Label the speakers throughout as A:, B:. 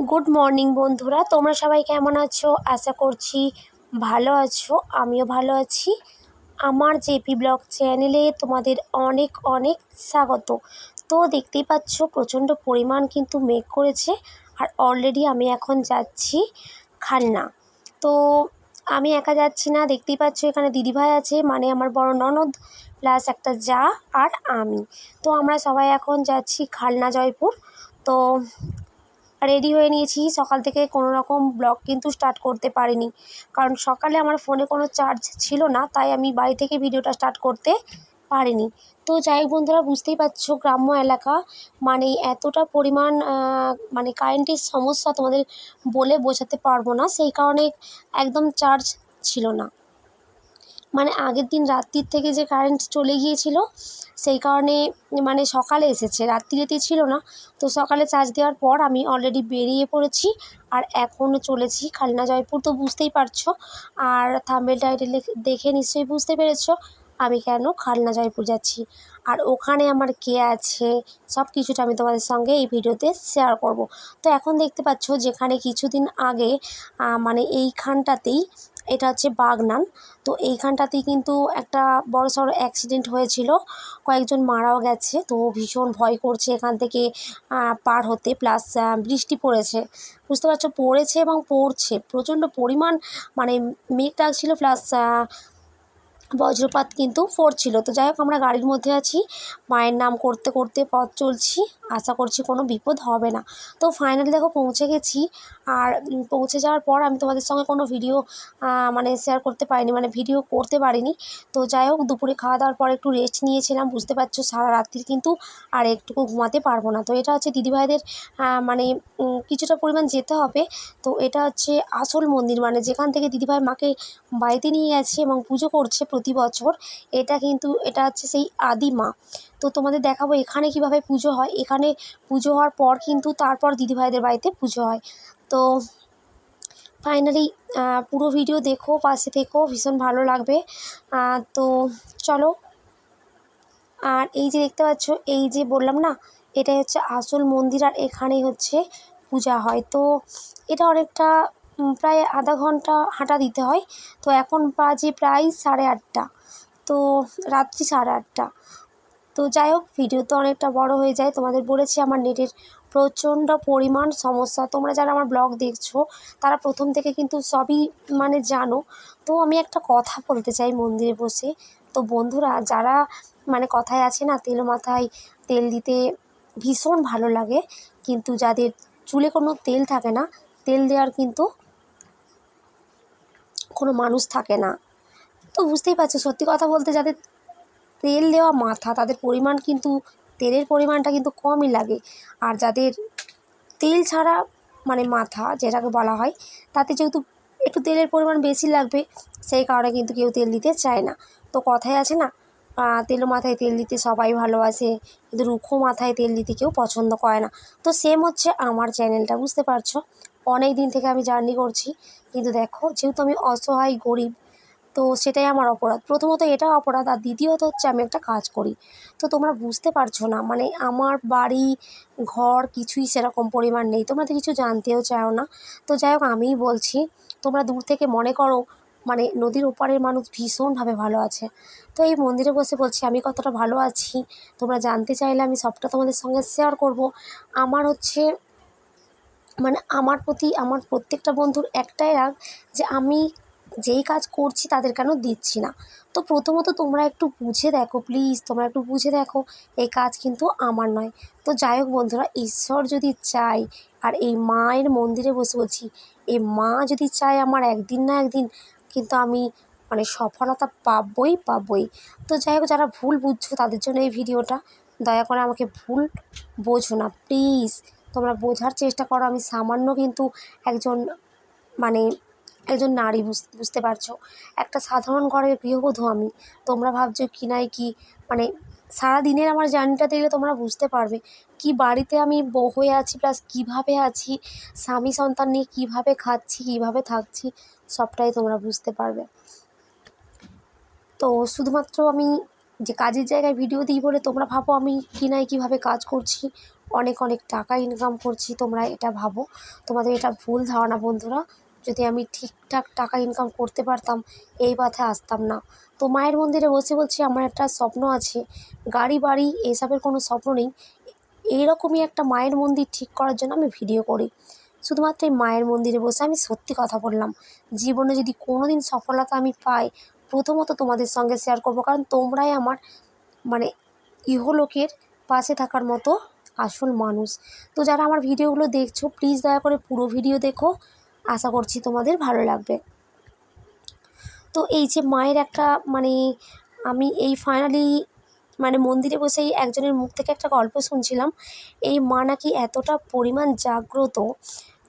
A: Good morning বন্ধুরা। তোমরা সবাই কেমন আছো? আশা করছি ভালো আছো। আমিও ভালো আছি। আমার জেপি ব্লগ চ্যানেলে তোমাদের অনেক অনেক স্বাগত। তো দেখতেই পাচ্ছ, প্রচণ্ড পরিমাণ কিন্তু মেঘ করেছে আর অলরেডি আমি এখন যাচ্ছি খান্না। তো আমি একা যাচ্ছি না। দেখতেই পাচ্ছ, এখানে দিদিভাই আছে মানে আমার বড় ননদ প্লাস একটা যা আর আমি। তো আমরা সবাই এখন যাচ্ছি খালনা জয়পুর। তো রেডি হয়ে নিয়েছি। সকাল থেকে কোনো রকম ব্লগ কিন্তু স্টার্ট করতে পারিনি। কারণ সকালে আমার ফোনে কোনো চার্জ ছিল না, তাই আমি বাড়ি থেকে ভিডিওটা স্টার্ট করতে পারিনি। তো যাই হোক বন্ধুরা, বুঝতেই পারছ গ্রাম্য এলাকা। মানে এতটা পরিমাণ মানে কারেন্টের সমস্যা তোমাদের বলে বোঝাতে পারব না। সেই কারণে একদম চার্জ ছিল না। মানে আগের দিন রাত্রির থেকে যে কারেন্ট চলে গিয়েছিল, সেই কারণে মানে সকালে এসেছে। রাত্রিরেতে ছিল না, তো সকালে চার্জ দেওয়ার পর আমি অলরেডি বেরিয়ে পড়েছি আর এখনও চলেছি খালনা জয়পুর। তো বুঝতেই পারছ, আর থাম্বেল টাইটেল দেখে নিশ্চয়ই বুঝতে পেরেছ আমি কেন খালনা জয়পুর যাচ্ছি। আর ওখানে আমার কে আছে সব কিছুটা আমি তোমাদের সঙ্গে এই ভিডিওতে শেয়ার করব। তো এখন দেখতে পাচ্ছ যেখানে কিছুদিন আগে মানে এইখানটাতেই এটা হচ্ছে বাগনান। তো এইখানটাতেই কিন্তু একটা বড় সড়ো অ্যাক্সিডেন্ট হয়েছিল। কয়েকজন মারাও গেছে। তো ভীষণ ভয় করছে এখান থেকে পার হতে। প্লাস বৃষ্টি পড়েছে। বুঝতে পারছ? পড়েছে এবং পড়ছে। প্রচণ্ড পরিমাণ মানে মেঘ ডাকছিল। প্লাস বজ্রপাত কিন্তু পড়ছিল তো যাই হোক, আমরা গাড়ির মধ্যে আছি। মায়ের নাম করতে করতে পথ চলছি। আশা করছি কোনো বিপদ হবে না। তো ফাইনালি দেখো পৌঁছে গেছি। আর পৌঁছে যাওয়ার পর আমি তোমাদের সঙ্গে কোনো ভিডিও মানে শেয়ার করতে পারিনি মানে ভিডিও করতে পারিনি। তো যাই হোক, দুপুরে খাওয়া দাওয়ার পর একটু রেস্ট নিয়েছিলাম। বুঝতে পারছ, সারা রাত্রির কিন্তু আর একটুকু ঘুমাতে পারব না। তো এটা হচ্ছে দিদিভাইদের মানে কিছুটা পরিমাণ যেতে হবে। তো এটা হচ্ছে আসল মন্দির মানে যেখান থেকে দিদিভাই মাকে বাড়িতে নিয়ে গেছে এবং পুজো করছে প্রতি বছর, এটা কিন্তু, এটা হচ্ছে সেই আদি মা। তো তোমাদের দেখাবো এখানে কীভাবে পুজো হয়। এখানে পুজো হওয়ার পর কিন্তু তারপর দিদিভাইদের বাড়িতে পুজো হয়। তো ফাইনালি পুরো ভিডিও দেখো, পাশে থেকো, ভীষণ ভালো লাগবে। তো চলো। আর এই যে দেখতে পাচ্ছ, এই যে বললাম না, এটাই হচ্ছে আসল মন্দির আর এখানেই হচ্ছে পূজা হয়। তো এটা অনেকটা প্রায় আধা ঘণ্টা হাঁটা দিতে হয়। তো এখন বাজে প্রায় সাড়ে আটটা। তো রাত্রি সাড়ে আটটা। তো যাই হোক ভিডিও তো অনেকটা বড় হয়ে যায়। তোমাদের বলেছি আমার নেটের প্রচণ্ড পরিমাণ সমস্যা। তোমরা যারা আমার ব্লগ দেখছ, তারা প্রথম থেকে কিন্তু সবই মানে জানো। তো আমি একটা কথা বলতে চাই মন্দিরে বসে। তো বন্ধুরা, যারা মানে কথায় আছে না, তেল মাথায় তেল দিতে ভীষণ ভালো লাগে। কিন্তু যাদের চুলে কোনো তেল থাকে না, তেল দেওয়ার কিন্তু কোনো মানুষ থাকে না। তো বুঝতেই পারছ, সত্যি কথা বলতে যাদের তেল দেওয়া মাথা, তাদের পরিমাণ কিন্তু, তেলের পরিমাণটা কিন্তু কমই লাগে। আর যাদের তেল ছাড়া মানে মাথা, যেটাকে বলা হয়, তাতে যেহেতু একটু তেলের পরিমাণ বেশি লাগবে, সেই কারণে কিন্তু কেউ তেল দিতে চায় না। তো কথায় আছে না তেলো মাথায় তেল দিতে সবাই ভালোবাসে, কিন্তু রুখো মাথায় তেল দিতে কেউ পছন্দ করে না। তো সেম হচ্ছে আমার চ্যানেলটা বুঝতে পারছ? অনেক দিন থেকে আমি জার্নি করছি। কিন্তু দেখো, যেহেতু আমি অসহায়, গরিব, তো সেটাই আমার অপরাধ। প্রথমত এটা অপরাধ, আর দ্বিতীয়ত হচ্ছে আমি একটা কাজ করি। তো তোমরা বুঝতে পারছ না মানে আমার বাড়ি, ঘর কিছুই সেরকম পরিমাণ নেই। তোমরা তো কিছু জানতেও চাও না। তো যাই হোক, আমিই বলছি, তোমরা দূর থেকে মনে করো মানে নদীর ওপারের মানুষ ভীষণভাবে ভালো আছে। তো এই মন্দিরে বসে বলছি, আমি কতটা ভালো আছি, তোমরা জানতে চাইলে আমি সবটা তোমাদের সঙ্গে শেয়ার করব। আমার হচ্ছে মানে আমার প্রতি, আমার প্রত্যেকটা বন্ধুর একটাই রাগ যে আমি যেই কাজ করছি তাদের কেন দিচ্ছি না। তো প্রথমত তোমরা একটু বুঝে দেখো প্লিজ তোমরা একটু বুঝে দেখো এই কাজ কিন্তু আমার নয়। তো যাই হোক বন্ধুরা, ঈশ্বর যদি চাই আর এই মায়ের মন্দিরে বসে বলছি এই মা যদি চায় আমার একদিন না একদিন, কিন্তু আমি মানে সফলতা পাবই পাবই। তো যাই হোক, যারা ভুল বুঝছ তাদের জন্য এই ভিডিওটা, দয়া করে আমাকে ভুল বোঝো না প্লিজ তোমরা বোঝার চেষ্টা করো। আমি সামান্য কিন্তু একজন মানে একজন নারী বুঝতে পারছ। একটা সাধারণ ঘরের গৃহবধূ আমি। তোমরা ভাবছ কি নাই কি? মানে সারা দিনের আমার জার্নিটা দেখলে তোমরা বুঝতে পারবে কি বাড়িতে আমি বউ হয়ে আছি প্লাস কীভাবে আছি, স্বামী সন্তান নিয়ে কীভাবে খাচ্ছি, কীভাবে থাকছি, সবটাই তোমরা বুঝতে পারবে। তো শুধুমাত্র আমি যে কাজের জায়গায় ভিডিও দিই বলে তোমরা ভাবো আমি কিনায় কীভাবে কাজ করছি, অনেক অনেক টাকা ইনকাম করছি, তোমরা এটা ভাবো। তোমাদের এটা ভুল ধারণা বন্ধুরা, যদি আমি ঠিকঠাক টাকা ইনকাম করতে পারতাম, এই পথে আসতাম না। তো মায়ের মন্দিরে বসে বলছি, আমার একটা স্বপ্ন আছে। গাড়ি, বাড়ি এসবের কোনো স্বপ্ন নেই। এইরকমই একটা মায়ের মন্দির ঠিক করার জন্য আমি ভিডিও করি। শুধুমাত্র এই মায়ের মন্দিরে বসে আমি সত্যি কথা বললাম। জীবনে যদি কোনো দিন সফলতা আমি পাই প্রথমত তোমাদের সঙ্গে শেয়ার করব, কারণ তোমরাই আমার মানে ইহলোকের পাশে থাকার মতো আসল মানুষ। তো যারা আমার ভিডিওগুলো দেখছ প্লিজ দয়া করে পুরো ভিডিও দেখো। আশা করছি তোমাদের ভালো লাগবে। তো এই যে মায়ের একটা মানে আমি এই ফাইনালি মানে মন্দিরে বসেই একজনের মুখ থেকে একটা গল্প শুনছিলাম। এই মা নাকি এতটা পরিমাণ জাগ্রত।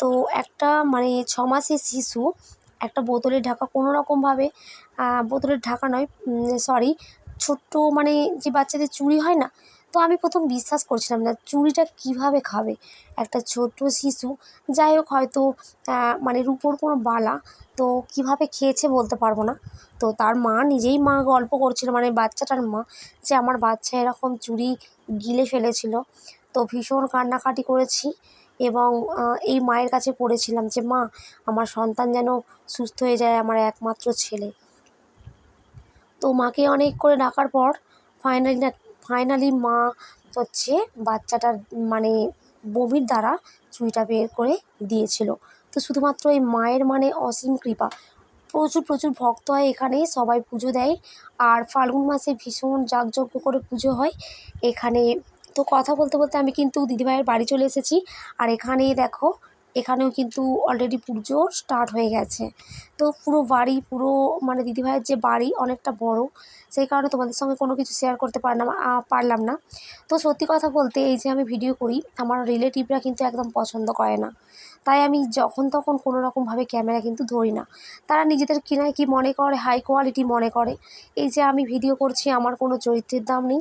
A: তো একটা মানে ছমাসের শিশু একটা বোতলে ঢাকা কোনো রকমভাবে বোতলের ঢাকা নয় সরি ছোট্ট মানে যে বাচ্চাদের চুড়ি হয় না, তো আমি প্রথম বিশ্বাস করছিলাম না চুড়িটা কীভাবে খাবে একটা ছোট্ট শিশু। যাই হোক, হয়তো মানে রুপোর কোনো বালা, তো কীভাবে খেয়েছে বলতে পারব না। তো তার মা নিজেই মা গল্প করছিল মানে বাচ্চাটার মা, যে আমার বাচ্চা এরকম চুড়ি গিলে ফেলেছিল। তো ভীষণ কান্নাকাটি করেছি। এবং এই মায়ের কাছে পড়েছিলাম যে, মা, আমার সন্তান যেন সুস্থ হয়ে যায়, আমার একমাত্র ছেলে। তো মাকে অনেক করে ডাকার পর ফাইনালি না, ফাইনালি মা হচ্ছে বাচ্চাটার মানে বমির দ্বারা চুড়িটা বের করে দিয়েছিল। তো শুধুমাত্র এই মায়ের মানে অসীম কৃপা। প্রচুর প্রচুর ভক্ত হয় এখানে, সবাই পুজো দেয়। আর ফাল্গুন মাসে ভীষণ যাগযজ্ঞ করে পুজো হয়। এখানে তো কথা বলতে বলতে আমি কিন্তু দিদিভাইয়ের বাড়ি চলে এসেছি। আর এখানে দেখো, এখানেও কিন্তু অলরেডি পুজো স্টার্ট হয়ে গেছে। তো পুরো বাড়ি, পুরো মানে দিদিভাইয়ের যে বাড়ি অনেকটা বড়, সেই কারণে তোমাদের সঙ্গে কোনো কিছু শেয়ার করতে পারলাম পারলাম না। তো সত্যি কথা বলতে এই যে আমি ভিডিও করি, আমার রিলেটিভরা কিন্তু একদম পছন্দ করে না। তাই আমি যখন তখন কোনো রকমভাবে ক্যামেরা কিন্তু ধরি না। তারা নিজেদের কিনায় কি মনে করে হাই কোয়ালিটি মনে করে। এই যে আমি ভিডিও করছি, আমার কোনো চরিত্রের দাম নেই।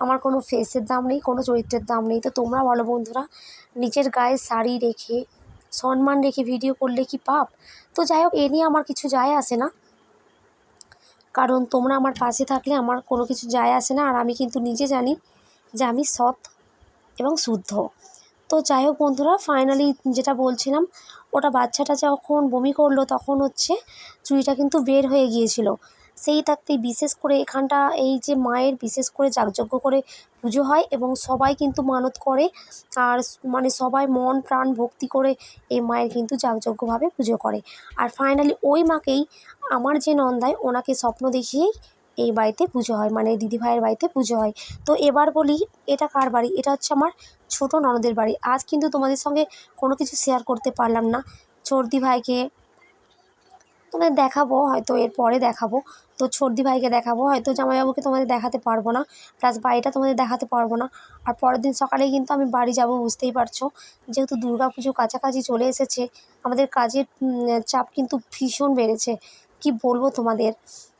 A: আমার কোনো ফেসের দাম নেই, কোনো চরিত্রের দাম নেই। তো তোমরা বলো বন্ধুরা, নিজের গায়ে শাড়ি রেখে, সম্মান রেখে ভিডিও করলে কি পাপ? তো যাই হোক, এ নিয়ে আমার কিছু যায় আসে না। কারণ তোমরা আমার পাশে থাকলে আমার কোনো কিছু যায় আসে না। আর আমি কিন্তু নিজে জানি যে আমি সৎ এবং শুদ্ধ। তো যাই হোক বন্ধুরা ফাইনালি যেটা বলছিলাম, ওটা বাচ্চাটা যখন বমি করল, তখন হচ্ছে চুড়িটা কিন্তু বের হয়ে গিয়েছিল। সেই থাকতে বিশেষ করে এখানটা এই যে মায়ের বিশেষ করে যাগযজ্ঞ করে পুজো হয় এবং সবাই কিন্তু মানত করে। আর মানে সবাই মন, প্রাণ ভক্তি করে এই মায়ের কিন্তু যাগযজ্ঞভাবে পুজো করে। আর ফাইনালি ওই মাকেই আমার যে নন্দায় ওনাকে স্বপ্ন দেখিয়েই এই বাড়িতে পুজো হয় মানে দিদিভাইয়ের বাড়িতে পুজো হয়। তো এবার বলি, এটা কার বাড়ি? এটা হচ্ছে আমার ছোটো ননদের বাড়ি। আজ কিন্তু তোমাদের সঙ্গে কোনো কিছু শেয়ার করতে পারলাম না। চর্দি ভাইকে তোমাদের দেখাবো, হয়তো এর পরে দেখাবো। তো ছর্দি ভাইকে দেখাবো, হয়তো জামাইবাবুকে তোমাদের দেখাতে পারব না। প্লাস বাড়িটা তোমাদের দেখাতে পারব না। আর পরের দিন সকালেই কিন্তু আমি বাড়ি যাব, বুঝতেই পারছ। যেহেতু দুর্গা পুজো কাছাকাছি চলে এসেছে, আমাদের কাজের চাপ কিন্তু ভীষণ বেড়েছে। কি বলব তোমাদের?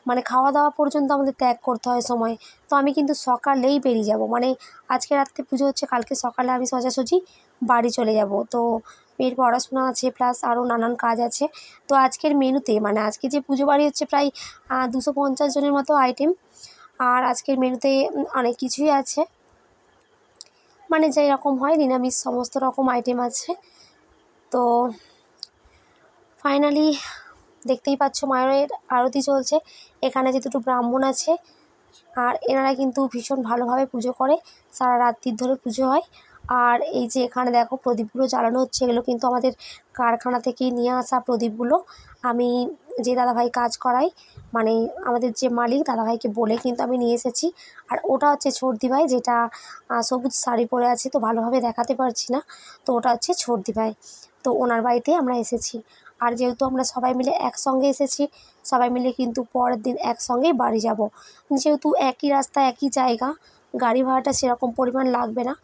A: মানে খাওয়া দাওয়া পর্যন্ত আমাদের ত্যাগ করতে হয় সময়। তো আমি কিন্তু সকালেই বেরিয়ে যাব। মানে আজকে রাত্রে পুজো হচ্ছে, কালকে সকালে আমি সোজাসুজি বাড়ি চলে যাব। তো মেয়ের পড়াশোনা আছে প্লাস আরও নানান কাজ আছে। তো আজকের মেনুতে মানে আজকে যে পুজো বাড়ি হচ্ছে প্রায় দুশো পঞ্চাশ জনের মতো আইটেম আর আজকের মেনুতে অনেক কিছুই আছে। মানে যেই রকম হয়, নিরামিষ সমস্ত রকম আইটেম আছে। তো ফাইনালি দেখতেই পাচ্ছ মায়ের আরতি চলছে। এখানে যে দুটো ব্রাহ্মণ আছে, আর এনারা কিন্তু ভীষণ ভালোভাবে পুজো করে। সারা রাত্রির ধরে পুজো হয়। আর এই যে এখানে দেখো প্রদীপগুলো জ্বালানো হচ্ছে, এগুলো কিন্তু আমাদের কারখানা থেকেই নিয়ে আসা প্রদীপগুলো। আমি যে দাদাভাই কাজ করাই মানে আমাদের যে মালিক দাদাভাইকে বলে কিন্তু আমি নিয়ে এসেছি। আর ওটা হচ্ছে ছর্দি ভাই যেটা সবুজ শাড়ি পরে আছে, তো ভালোভাবে দেখাতে পারছি না। তো ওটা হচ্ছে ছর্দি ভাই তো ওনার বাড়িতে আমরা এসেছি। আর যেহেতু আমরা সবাই মিলে একসঙ্গে এসেছি, সবাই মিলে কিন্তু পরের দিন একসঙ্গেই বাড়ি যাব। যেহেতু একই রাস্তা, একই জায়গা, গাড়ি ভাড়াটা সেরকম পরিমাণ লাগবে না।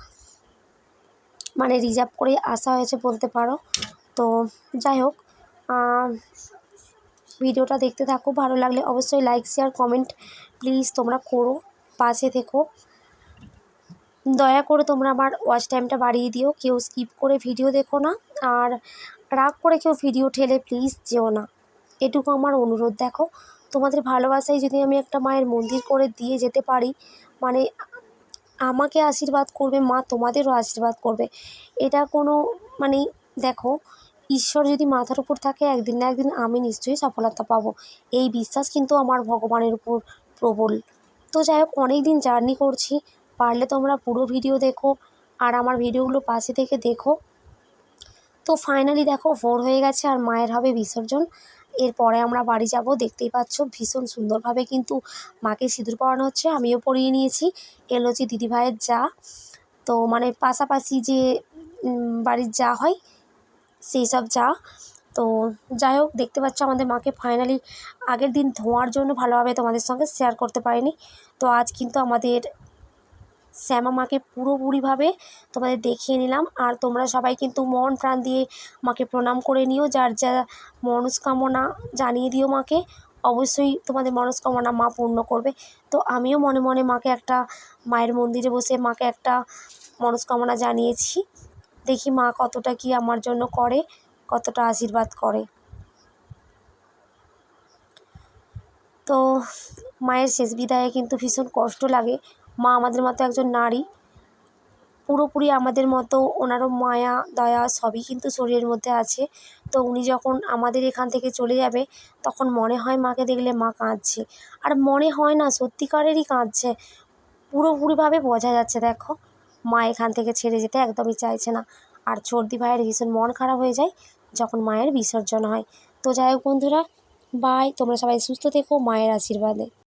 A: মানে রিজার্ভ করেই আসা হয়েছে বলতে পারো। তো যাই হোক ভিডিওটা দেখতে থাকো, ভালো লাগলে অবশ্যই লাইক শেয়ার কমেন্ট প্লিজ তোমরা করো, পাশে থেকো। দয়া করে তোমরা আমার ওয়াচ টাইমটা বাড়িয়ে দিও, কেউ স্কিপ করে ভিডিও দেখো না, আর রাগ করে কেউ ভিডিও ঠেলে প্লিজ যেও না। এটুকু আমার অনুরোধ, দেখো। তোমাদের ভালোবাসায় যদি আমি একটা মায়ের মন্দির করে দিয়ে যেতে পারি মানে আমাকে আশীর্বাদ করবে, মা তোমাদেরও আশীর্বাদ করবে। এটা কোনো মানে দেখো, ঈশ্বর যদি মাথার উপর থাকে, একদিন না একদিন আমি নিশ্চয়ই সফলতা পাবো। এই বিশ্বাস কিন্তু আমার ভগবানের উপর প্রবল। তো যাই হোক অনেক দিন জার্নি করছি, পারলে তোমরা পুরো ভিডিও দেখো আর আমার ভিডিওগুলো পাশে থেকে দেখো। তো ফাইনালি দেখো, ভোর হয়ে গেছে আর মায়ের হবে বিসর্জন। এরপরে আমরা বাড়ি যাব। দেখতেই পাচ্ছ ভীষণ সুন্দরভাবে কিন্তু মাকে সিঁদুর পরানো হচ্ছে, আমিও পরিয়ে নিয়েছি। এলো যে দিদিভাইয়ের যা। তো মানে পাশাপাশি যে বাড়ির যা হয়, সেই সব যা। তো যাই হোক, দেখতে পাচ্ছ আমাদের মাকে ফাইনালি আগের দিন ধোঁয়ার জন্য ভালোভাবে তোমাদের সঙ্গে শেয়ার করতে পারিনি। তো আজ কিন্তু আমাদের শ্যামা মাকে পুরোপুরিভাবে তোমাদের দেখিয়ে নিলাম। আর তোমরা সবাই কিন্তু মন প্রাণ দিয়ে মাকে প্রণাম করে নিও। যার যা মনস্কামনা জানিয়ে দিও মাকে, অবশ্যই তোমাদের মনস্কামনা মা পূর্ণ করবে। তো আমিও মনে মনে মাকে একটা মায়ের মন্দিরে বসে মাকে একটা মনস্কামনা জানিয়েছি। দেখি মা কতটা কি আমার জন্য করে, কতটা আশীর্বাদ করে। তো মায়ের শেষ বিদায়ে কিন্তু ভীষণ কষ্ট লাগে। মা আমাদের মতো একজন নারী। পুরোপুরি আমাদের মতো ওনারও মায়া, দয়া সবই কিন্তু শরীরের মধ্যে আছে। তো উনি যখন আমাদের এখান থেকে চলে যাবে, তখন মনে হয় মাকে দেখলে মা কাঁদছে। আর মনে হয় না, সত্যিকারেরই কাঁদছে। পুরোপুরিভাবে বোঝা যাচ্ছে, দেখো, মা এখান থেকে ছেড়ে যেতে একদমই চাইছে না। আর চর্দি ভাইয়ের ভীষণ মন খারাপ হয়ে যায় যখন মায়ের বিসর্জন হয়। তো যাই হোক বন্ধুরা বাই তোমরা সবাই সুস্থ থেকো, মায়ের আশীর্বাদে।